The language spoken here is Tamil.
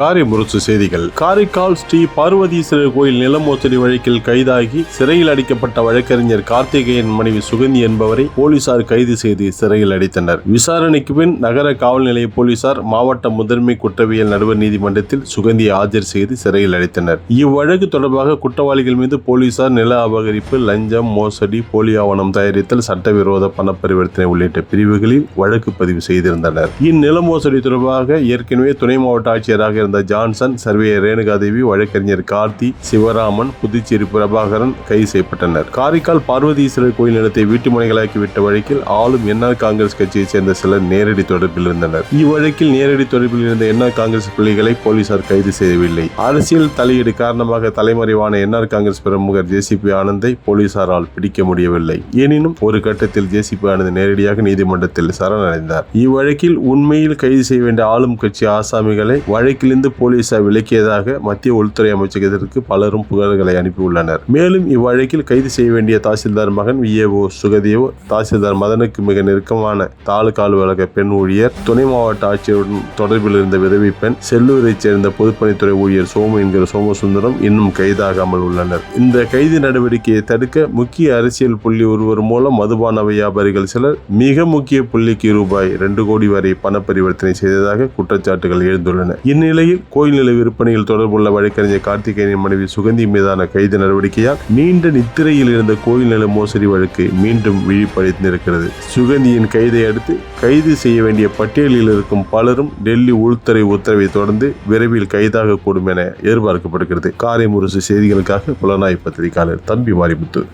காரைமுரசு செய்திகள். காரைக்கால் ஸ்ரீ பார்வதீஸ்வரர் கோயில் நில மோசடி வழக்கில் கைதாகி சிறையில் அடைக்கப்பட்ட வழக்கறிஞர் கார்த்திகேயன் மனைவி சுகந்தி என்பவரை போலீசார் கைது செய்து சிறையில் அடைத்தனர். விசாரணைக்கு பின் நகர காவல் நிலைய போலீசார் மாவட்ட முதன்மை குற்றவியல் நடுவர் நீதிமன்றத்தில் சுகந்தியை ஆஜர் செய்து சிறையில் அடைத்தனர். இவ்வழக்கு தொடர்பாக குற்றவாளிகள் மீது போலீசார் நில அபகரிப்பு லஞ்சம் மோசடி போலி ஆவணம் தயாரித்தல் சட்டவிரோத பண பரிவர்த்தனை உள்ளிட்ட பிரிவுகளில் வழக்கு பதிவு செய்திருந்தனர். இந்நில மோசடி தொடர்பாக ஏற்கனவே துணை மாவட்ட ஆட்சியராக இருந்த ஜான்சன் சர்வேயர் ரேணுகாதேவி வழக்கறிஞர் கார்த்தி சிவராமன் புதுச்சேரி பிரபாகரன் கைது செய்யப்பட்டனர். காரைக்கால் பார்வதீஸ்வரர் கோயில் நிலத்தை வீட்டுமனைகளாக்கி விட்ட வழக்கில் ஆளும் என்ஆர் காங்கிரஸ் கட்சியைச் சேர்ந்த சிலர் நேரடி தொடர்பில் இருந்தனர். இவ்வழக்கில் நேரடி தொடர்பில் இருந்த என்ஆர் காங்கிரஸ் பிள்ளைகளை போலீசார் கைது செய்யவில்லை. அரசியல் தலையீடு காரணமாக தலைமறைவான என்ஆர் காங்கிரஸ் பிரமுகர் ஜேசிபி ஆனந்தை போலீசாரால் பிடிக்க முடியவில்லை. எனினும் ஒரு கட்டத்தில் ஜேசிபி ஆனந்த் நேரடியாக நீதிமன்றத்தில் சரணடைந்தார். இவ்வழக்கில் உண்மையில் கைது செய்ய வேண்டிய ஆளும் கட்சி ஆசாமிகளை வழக்கிலிருந்து போலீசார் விலக்கியதாக மத்திய உள்துறை அமைச்சகத்திற்கு பலரும் புகார்களை அனுப்பியுள்ளனர். மேலும் இவ்வழக்கில் கைது செய்ய வேண்டிய தாசில்தார் மகன் விஏஓ சுகதேவ் தாசில்தார் மதனுக்கு மிக நெருக்கமான தாலுகா அலுவலக பெண் ஊழியர் துணை மாவட்ட ஆட்சியருடன் தொடர்பில் இருந்த விதவி பெண் செல்லூரைச் சேர்ந்த பொதுப்பணித்துறை ஊழியர் சோமு என்கிற சோமசுந்தரம் இன்னும் கைதாகாமல் உள்ளனர். இந்த கைது நடவடிக்கையை தடுக்க முக்கிய அரசியல் புள்ளி ஒருவர் மூலம் மதுபான வியாபாரிகள் சிலர் மிக முக்கிய புள்ளிக்கு ரூபாய் ரெண்டு கோடி வரை பண பரிவர்த்தனை செய்ததாக குற்றச்சாட்டுகள் எழுந்துள்ளன. இந்நிலை இந்நிலையில் கோயில் நில விற்பனையில் தொடர்புள்ள வழக்கறிஞர் கார்த்திகேயனின் மனைவி சுகந்தி மீதான கைது நடவடிக்கையால் நீண்ட நித்திரையில் இருந்த கோயில் நில மோசடி வழக்கு மீண்டும் விழிப்படைந்திருக்கிறது சுகந்தியின் கைதை அடுத்து கைது செய்ய வேண்டிய பட்டியலில் இருக்கும் பலரும் டெல்லி உள்துறை உத்தரவை தொடர்ந்து விரைவில் கைதாக கூடும் என எதிர்பார்க்கப்படுகிறது. காரைமுரசு செய்திகளுக்காக புலனாய்வு பத்திரிகையாளர் தம்பி மாரிமுத்து